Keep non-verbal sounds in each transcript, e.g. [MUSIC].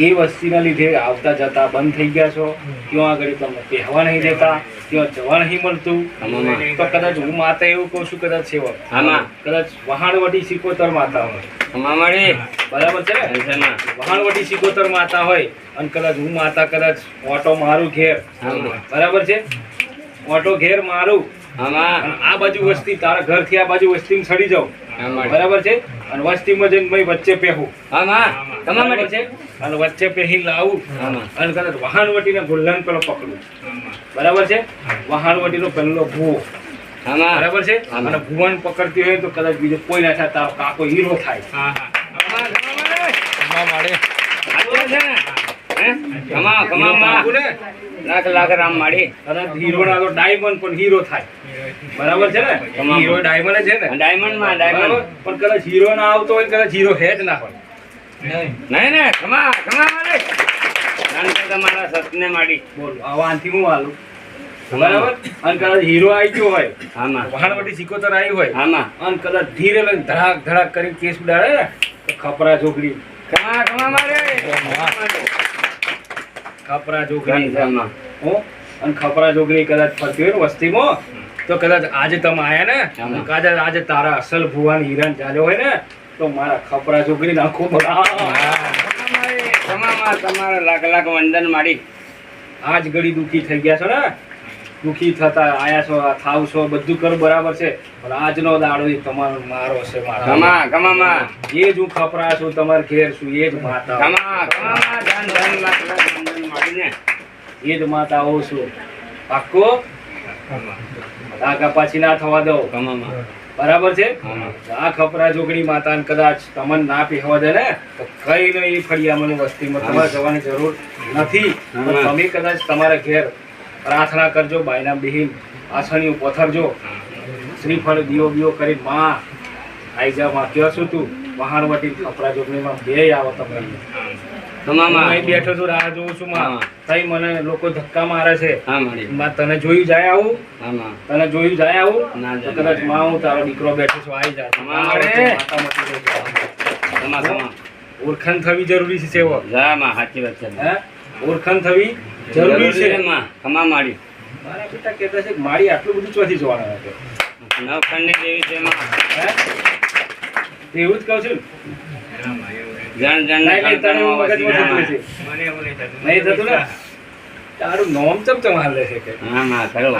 એ વસ્તીના લીધે આવતા જતા બંધ થઈ ગયા છો. ત્યાં આગળ તમને પહેવા નહીં દેતા ત્યાં જવા નહીં મળતું. તો કદાચ હું માતા એવું કહું છું કદાચ સેવક. કદાચ વહાણવટી સિકોતર માતા હોય. બરાબર છે ને. વહાણવટી સિકોતર માતા હોય અને કદાચ હું માતા કદાચ ઓટો મારું ઘેર. બરાબર છે? ઓટો ઘેર મારું. આમાં. આ બાજુ વસ્તી તારા ઘરથી આ બાજુ વસ્તી ચડી જાઉં. બરાબર છે? અને વસ્તીમાં જઈને મેં વચ્ચે પહેવું. આમાં. તમામ માટે છે? અને વચ્ચે પહેરી લાવું આમાં. અને કદાચ વહાણવટીને ગુલ્લન પેલો પકડું. બરાબર છે? વહાણવટીનો પહેલો ભૂવો. આમાં. બરાબર છે. અને ભુવન પકડતી હોય તો કદાચ બીજો કોઈ ના થાય તારો કાકો હીરો થાય. તમારે. લાખ લાખ રામ માડી. કદાચ હીરો ના તો ડાયમંડ પણ હીરો થાય. બરાબર છે ને? હીરો ડાયમંડ છે ને? ડાયમંડમાં ડાયમંડ પણ કદાચ હીરો ના આવતો હોય કદાચ હીરો હે જ ના હોય. નહીં. ને કમા કમા મારે નાનકડા તમારા સસને માડી. બોલ હવે આનથી હું હાલું? બરાબર? અને કદાચ હીરો આવી ગયો હોય આમાં. વહાણવટી સિકોતર આવી હોય આમાં. અને કદાચ ધીરે લઈને ધડાક ધડાક કરીને કેસ ઉડાડે ને તો ખપરા છોકરી મારે ખપરા આમાં અને ખપરા જોગડી કદાચ ફરતી હોય ને વસ્તીમાં તો કદાચ આજે તમે આયા ને. કદાચ આજે તારા અસલ ભુવાન હિરણ ચાલ્યો હોય ને તો મારા ખપરા છોકરી નાખો તમારા લાખ લાખ વંદન મારી આજ ઘડી દુખી થઈ ગયા છો ને? દુખી થતા આયા છો થાવ છો બધું કરો બરાબર છે. પણ આજનો દાડો એ તમારો મારો છે મારો કમા કમામાં એ જ હું ખપરા છું તમારે ઘેર છું એ જ માતા કમા કમામાં ધન ધન લાખ લાખ વંદન માડી એ જ માતાઓ છું. પાક્કો. આગા પાછી ના થવા દો બરાબર છે? આ ખપરા જોગણી માતા કદાચ તમને ના પીવા દે ને તો કઈ નહીં ફળિયામાં વસ્તીમાં તમારે જવાની જરૂર નથી. પણ તમે કદાચ તમારા ઘેર પ્રાર્થના કરજો બાયના બિહીન આસણીઓ પથરજો. શ્રીફળ દીવો બીઓ કરી માં આઈ જા માં કયો છું તું વહાણવટી ખપરા જોગણીમાં બે આવો તમે. હું બેઠો છું રાહ જોઉં છું માં. હા. મને લોકો ધક્કા મારે છે. તને જોયું જાય આવું? તને જોયું જાય આવું. કદાચમાં હું તારો દીકરો બેઠો છું આવી જાય. ઓળખાણ થવી જરૂરી છે સેવક. જા માં સાચી વાત છે હે? ઓળખાણ થવી જરૂરી છે. માં. માડી મારા. બેટા કહેતા છે મારી આટલું બધું ચોથી જોવાના છે. નવખંડની દેવી છે માં. હે? એવું જ કહું છું. જણ જણ નહીં, નહીં, થતું. હશે. નહીં થતું ને? તારું નોમ ચમ ચમ હાલે છે કે? હા માં કરો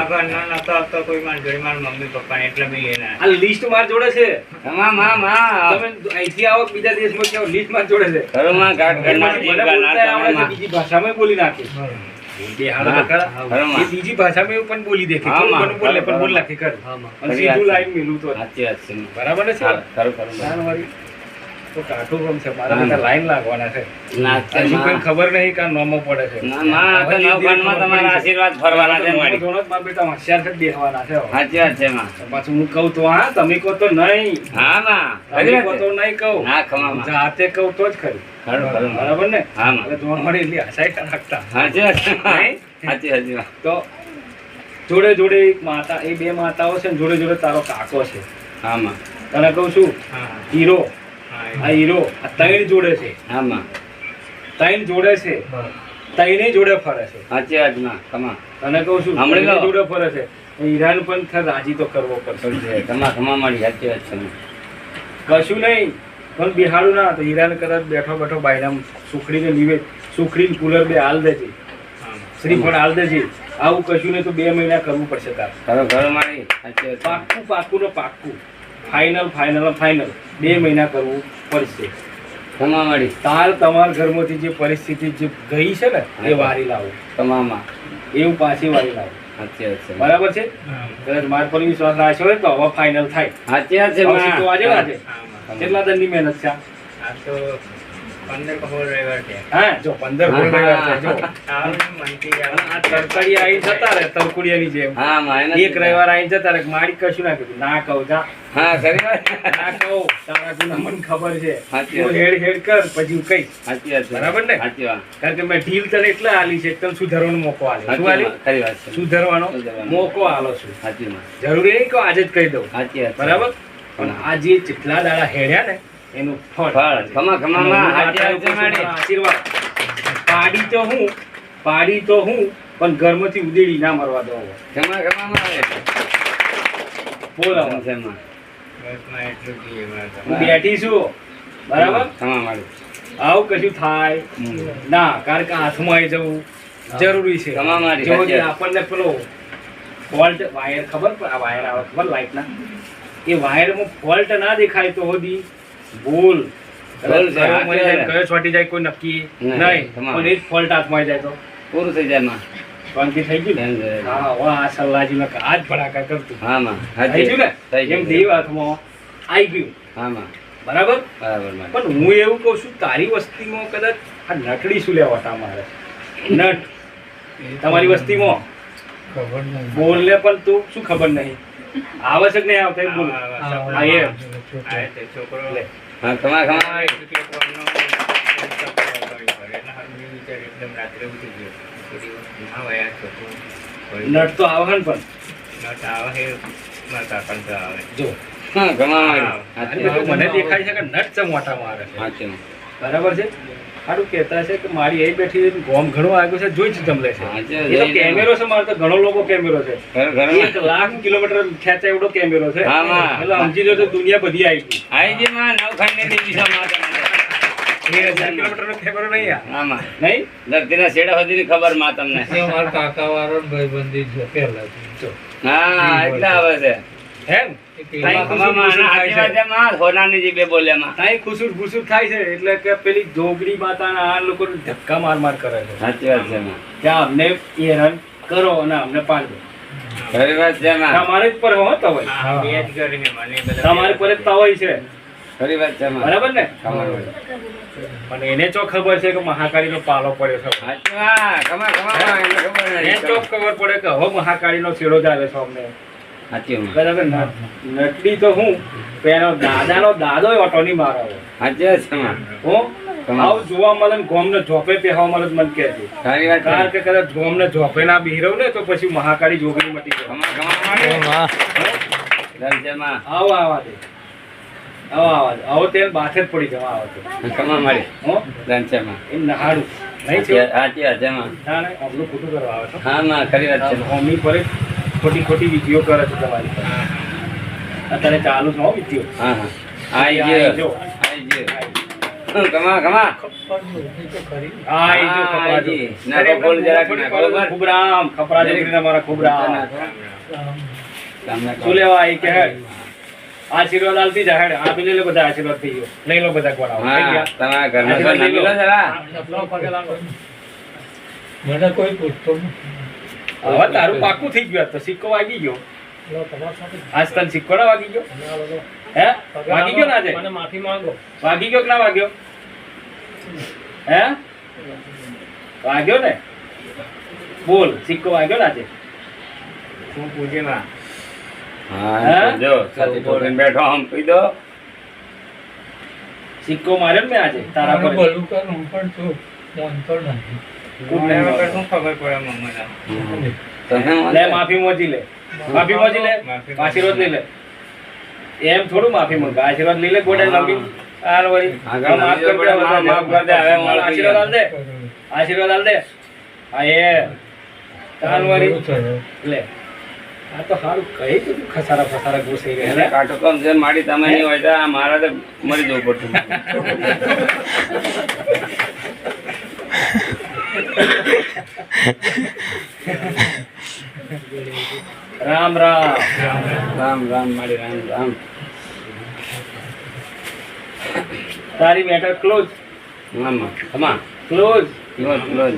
આ લિસ્ટ માર જોડે છે? કમા માં માં તમે અહીંથી આવો બીજા દેશમાં કેવો લિસ્ટ માર જોડે છે. કરો માં આવડે છે, નાથ બીજી ભાષામાં બોલી નાખે. તો. હા. એ બીજી ભાષામાં પણ બોલી દેખે. હા, માં. બોલે પણ બોલી નાખે સીધું લાઈન મિલું તો. માં. બરાબર ને છે ખરું ખરું તો કાઠું છે મારા બધા લાઈન લાગવાના છે. કોઈ ખબર નહીં કે નોમો પડે છે. ના માં તો નવખંડમાં તમારા આશીર્વાદ ફરવાના છે મારી જોડો મારા બેટા હોશિયાર છે બેહવાના છે સાચી વાત છે માં. પાછું હું કહું તો હા તમે કહો તો નહીં. હા માં તમે કહો તો નહીં કહું. હા ખમા જાતે કહું તો જ ખરી. બરાબર ને? હા માં. એટલે જોવા એટલી આશાય રાખતા. સાચી વાતમાં. સાચી સાચી તો જોડે જોડે એક માતા એ બે માતાઓ છે ને જોડે જોડે તારો કાકો છે. હા માં. તને કહું છું હીરો. આ હીરો આ ત્રણ જોડે છે. આમાં. ત્રણ જોડે છે. ત્રણે જોડે ફરે છે. સાચી વાતમાં ખમા તને કહું છું સાંભળી જોડે ફરે છે. ઈરાન પણ થર રાજી તો કરવો પડશે. ખમા ખમા મારી સાચી વાત છે કશું નહીં પણ બિહારું ના તો ઈરાન કદાચ બેઠો બેઠો બાયરામ સુખડીને લીવે સુખડીને કુલર બે હાલ દેજે. શ્રીફળ હાલ દેજે. આવું કશું નહીં તો બે મહિના કરવું પડશે તાર. ખરું ખરું મારી સાચી પાક્કું પાક્કું ને પાક્કું. ફાઇનલ ફાઇનલ ફાઇનલ બે મહિના કરવું પડશે. ખમા મારી તાર તમારા ઘરમાંથી જે પરિસ્થિતિ જે ગઈ છે ને એ વારી લાવો. તમામ. એવું પાછી વારી લાવો. બરાબર છે? કદાચ માર પર વિશ્વાસ રાખ્યો હોય તો હવે ફાઇનલ થાય. સાચી વાત છે કેટલા દંડની મહેનત છે આ? હા? જો પંદર હા, ગોળ હા, રવિવાર છે, જો આ તરકડી આવીને જતા રહે તરકુડિયાની જેમ. હા માં એક રવિવાર આવીને જતા રહે મારી કશું ના કીધું. ના કહું જા. હા ખરી વાત. ના કહું. તારા ગુના મને ખબર છે. તું હેડ હેડ કર પછી કઈ સાચી વાત બરાબર ને? સાચી વાત. કારણ કે મેં ઢીલ તને એટલે આલી છે એકદમ સુધારવાનો મોકો આલે. શું આલ્યો ખરી વાત છે. સુધારવાનો. મોકો આલો છું. સાચી વાત. જરૂરી નહીં કે આજે જ કહી દઉં. સાચી વાત બરાબર? પણ આ જે જેટલા દાડા હેડ્યા ને એનું ફળ. ફળ. ખમા ખમા આશીર્વાદ. પાડી તો હું પાડી તો હું પણ ઘરમાંથી ઉદેડી ના મરવા દો. ખમા ખમા બોલ. હું બેઠી છું. બરાબર? ખમા મારે. આવું કશું થાય? ના કારણ કે હાથમાં આવી જવું જરૂરી છે. મારી વાત. આપણને પેલો ફોલ્ટ વાયર ખબર? પડે આ વાયર આવે ખબર? લાઈટના. એ વાયરમાં ફોલ્ટ ના દેખાય તો હોદી ભૂલ. કયો જાય, છોટી જાય કોઈ નક્કી નહીં. પણ એ જ ફોલ્ટ હાથમાં જાય તો. પૂરું થઈ જાય માં શાંતિ થઈ ગયું ને? હા વાહ આ સલ્લાજી આજ ભડાકા કરતું. હા માં થઈ ગયું ને? એમ દેવ હાથમાં આવી ગયું. હા માં બરાબર બરાબર. પણ હું એવું કહું છું તારી વસ્તીમાં કદાચ આ નટડી શું લેવા મારે? નટ. તમારી વસ્તીમાં? બોલ ને પણ તું શું ખબર નહીં? આવશ્યક નહીં આવતા બોલ. હા એમ. લે. હા ખમા ખમા નટ તો આવે ને પણ. અને પેલું મને દેખાય છે કે નટ છે. મોટા મારે સાચું બરાબર છે? સારું કહેતા છે કે મારી એ બેઠી ગોમ ઘણો આવ્યો છે જોઈ જ જમલે છે. એ તો કેમેરો છે મારે તો ઘણો લોકો કેમેરો છે. એક લાખ કિલોમીટર ખેંચાય એવડો કેમેરો છે. એટલે સમજી લો તો દુનિયા બધી આવી ગઈ. આવી ગઈ માં નવખંડની દેવી છે? માં. ખબરમાં તમને. કાકા વાળો ભાઈબંધી છે પેલા હા એટલે આવે છે. હેમ ખમા ખમા માં અને સાચી વાત છે. માં સોનાની જી બે બોલે માં તાઈ ખુસુર થાય છે એટલે કે પેલી જોગડી માતાના આ લોકો ધક્કા માર માર કરે છે. સાચી વાત છે માં અમને હેરાન કરો અને અમને પાડો ખરી વાત છે માં તમારે જ પર હો તવય તમારે પર જ તવય છે. ખરી વાત છે બરાબર ને? મારે. એને ચો ખબર છે કે મહાકાળી નો પાલો પડ્યો છે. એને ખબર એને નથી. ચો ખબર પડે કે હવે મહાકાળી નો છેડો જ આવે છે અમને. બરાબર ને નટડી તો હું પેલો દાદાનો દાદો ઓટોની મારો સાચી હું. આવું જોવા મળે ને ગોમને ઝોપે પહેવા મળે તો મને વાત છે. કારણ કે કદાચ ગોમને ઝોપે ના બિહરવ ને તો પછી મહાકાળી જોગણી મટી જાય. આવો આવા દે આવો આવા. દે આવો તેલ બાથે જ પડી જવા આવો તો. ખમા મારી હો? ધનમાં. એમ નહાડું. નહીં છે સાચી સાચી વાત છે માં. ના ના અમનું ખોટું કરવા આવે હા માં ખરી વાત છે માં. મમ્મી પર જ ખોટી ખોટી વિધિઓ કરે છે તમારી પર અત્યારે ચાલુ છે હો વિધિઓ હા હા આઈ આઈ ગયો જો. આઈ ગયો હમ, ખમા ખમા હા એ જો હા, ખપરા જો. જી. ના તો બોલ જરાક ના, બરોબર? ખૂબ રામ ખપરા જોગણીના મારા ખૂબ રામ તમને શું લેવા આવી કે હેડ આશીર્વાદ આલતી જા હેડ આ બી લઈ લો બધા આશીર્વાદ થઈ ગયો લઈ લો બધા ગોળાઓ થઈ હા ગયા તમારા ઘરના આશીર્વાદ તો લઈ લો. નમી લો જરા ચપલાઓ પગે લાગો. મને કોઈ પૂછતો નથી. હવે તારું પાકું થઈ ગયું તો સિક્કો વાગી ગયો. આજ તને સિક્કો ના વાગી ગયો? હે? વાગી ગયો ને આજે? મને માફી માંગો. વાગી ગયો કે ના વાગ્યો? હે? વાગ્યો ને? બોલ સિક્કો વાગ્યો ને આજે? હા હા? જો સાથે બેઠો આમ કહી દો. સિક્કો માર્યો ને આજે તારા પર. બોલું કર હું પણ છું. જાણતો નથી. ખૂબ નહીં વાગ્યો. તમે લે માફી મોજી લે. માફી મોજી લે. આશીર્વાદ લઈ લે. એમ થોડું માફી મંગા. આશીર્વાદ લઈ લે ગોડે લંબી. હાલ વળી. માફ લંબી દે, માફ કરી દે, હવે આશીર્વાદ આલ દે આશીર્વાદ આલ દે હા એ. ચાલ વળી. લે. આ તો સારું કઈ કીધું ખસારા ફસારા ઘૂસી એને ગયા કાટો કામ છે મારી તમે નહીં હોય તો આ મારા તો મરી જવું પડતું [LAUGHS] રામ રામ. રામ રામ. મારી રામ રામ. તારી મેટર ક્લોઝ મામા ખમા ક્લોઝ ક્લોઝ ક્લોઝ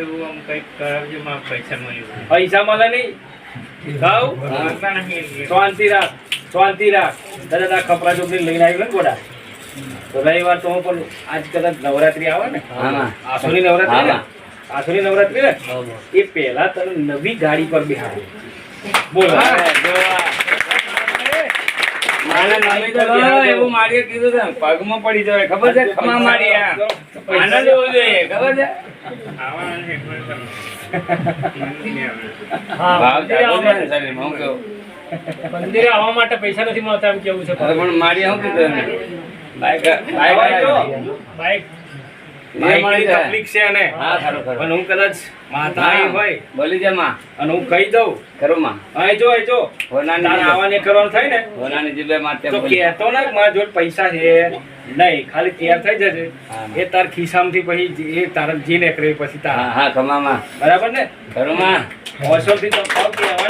એવું આમ કંઈક કરાવજો હેડો. પૈસા મળે નહીં. ખાવ. શાંતિ રાખ. શાંતિ રાખ. દાદા ખપરા છોકરી લઈને આવ્યો ને ગોડા. રવિવાર તો હું પણ આજ કદાચ નવરાત્રી આવે ને હા, હા. આસુની નવરાત્રી ને આસુરી નવરાત્રી ને એ પહેલા તને નવી ગાડી પર બિહાડે. બોલ. એવું મારીએ કીધું છે પગમાં પડી જવાય. ખબર છે? ખમા મારી આનંદ હોવો જોઈએ ખબર છે? ભાવ જાગો છે ને શરીરમાં, હું કહું? મંદિરે આવવા માટે પૈસા નથી મળતા એમ કેવું છે? પણ મારી શું કીધું? બાઈક બાઈક બાઈક એ મળી બાઈકની જાય. તકલીફ છે એને. હા ખરું ખરું પણ હું કદાચ માતા હોય બોલી જા માં. અને હું કહી દઉં. ખરું માં અહીં જો અહીં જો. હોનાની આવવાને કરવાનું થાય ને. હોનાની જીભે માથે તો કહેતો ને કે મારા જોડે પૈસા છે. નહીં ખાલી તૈયાર થઈ જશે. એ તાર ખિસ્સામાંથી પછી જે- એ તારા જી નીકળે પછી હા તારા. હા ખમામાં. બરાબર ને? ખરું માં તો કહેવાય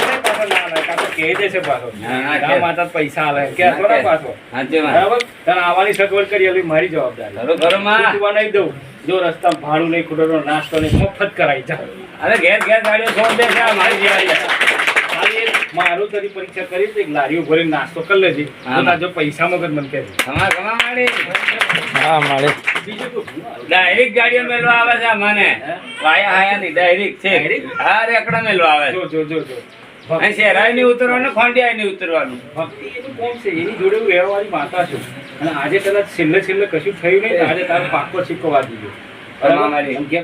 કાં તો કહી પાછો. ના, ના, ગા કે. માતા પૈસા આલે. કહેતો ને પાછો. બરાબર? તારે આવવાની સગવડ કરી એવી મારી જવાબદારી. ખરું ખરું માં. ખૂટવા નહીં દઉં. જો રસ્તા ભાડું નહીં ખૂટવાનો નાસ્તો નહીં મફત કરાવી જા. અરે ઘેર ઘેર ગાડીઓ છોડ દે છે મારી જેવાળી. મારું તારી પરીક્ષા કરી એક લારીઓ ભરીને નાસ્તો કરી લેજે. તો જો પૈસા મગજ મને હા બીજું ડાયરેક્ટ ગાડીઓ મેલવા આવે છે મને. વાયા હાયા ની ડાયરેક્ટ છે? હા રેકડા મેલવા આવે. જો જો જો. શેરાય નહીં ઉતરવાનું ખોંડિયાય નહીં ઉતરવાનું. ભક્તિ એનું કોમ છે? એની જોડે હું માતા છું. અને આજે કદાચ છેલ્લે છેલ્લે કશું થયું નહીં આજે તારો પાકો સિક્કો વાગી ગયો.